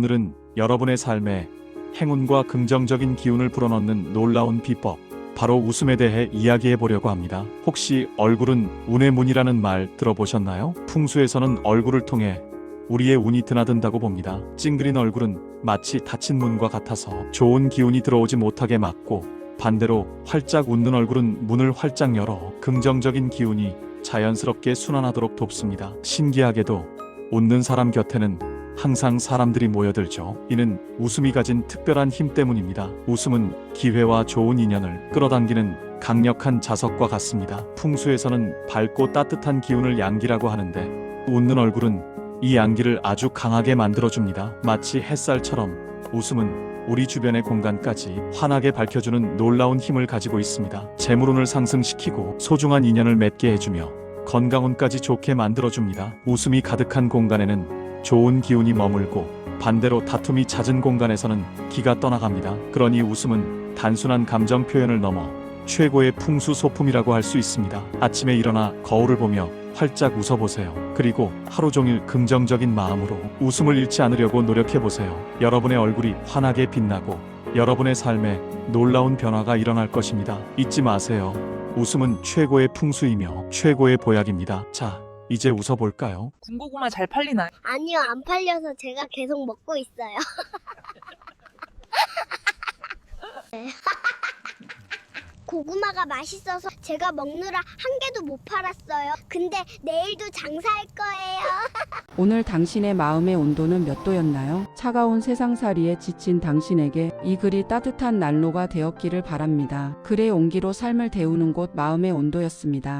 오늘은 여러분의 삶에 행운과 긍정적인 기운을 불어넣는 놀라운 비법, 바로 웃음에 대해 이야기해 보려고 합니다. 혹시 얼굴은 운의 문이라는 말 들어보셨나요? 풍수에서는 얼굴을 통해 우리의 운이 드나든다고 봅니다. 찡그린 얼굴은 마치 닫힌 문과 같아서 좋은 기운이 들어오지 못하게 막고 반대로 활짝 웃는 얼굴은 문을 활짝 열어 긍정적인 기운이 자연스럽게 순환하도록 돕습니다. 신기하게도 웃는 사람 곁에는 항상 사람들이 모여들죠. 이는 웃음이 가진 특별한 힘 때문입니다. 웃음은 기회와 좋은 인연을 끌어당기는 강력한 자석과 같습니다. 풍수에서는 밝고 따뜻한 기운을 양기라고 하는데 웃는 얼굴은 이 양기를 아주 강하게 만들어줍니다. 마치 햇살처럼 웃음은 우리 주변의 공간까지 환하게 밝혀주는 놀라운 힘을 가지고 있습니다. 재물운을 상승시키고 소중한 인연을 맺게 해주며 건강운까지 좋게 만들어줍니다. 웃음이 가득한 공간에는 좋은 기운이 머물고 반대로 다툼이 잦은 공간에서는 기가 떠나갑니다. 그러니 웃음은 단순한 감정 표현을 넘어 최고의 풍수 소품이라고 할 수 있습니다. 아침에 일어나 거울을 보며 활짝 웃어보세요. 그리고 하루 종일 긍정적인 마음으로 웃음을 잃지 않으려고 노력해보세요. 여러분의 얼굴이 환하게 빛나고 여러분의 삶에 놀라운 변화가 일어날 것입니다. 잊지 마세요. 웃음은 최고의 풍수이며 최고의 보약입니다. 자, 이제 웃어볼까요? 군고구마 잘 팔리나요? 아니요, 안 팔려서 제가 계속 먹고 있어요. 네. 고구마가 맛있어서 제가 먹느라 한 개도 못 팔았어요. 근데 내일도 장사할 거예요. 오늘 당신의 마음의 온도는 몇 도였나요? 차가운 세상살이에 지친 당신에게 이 글이 따뜻한 난로가 되었기를 바랍니다. 글의 온기로 삶을 데우는 곳 마음의 온도였습니다.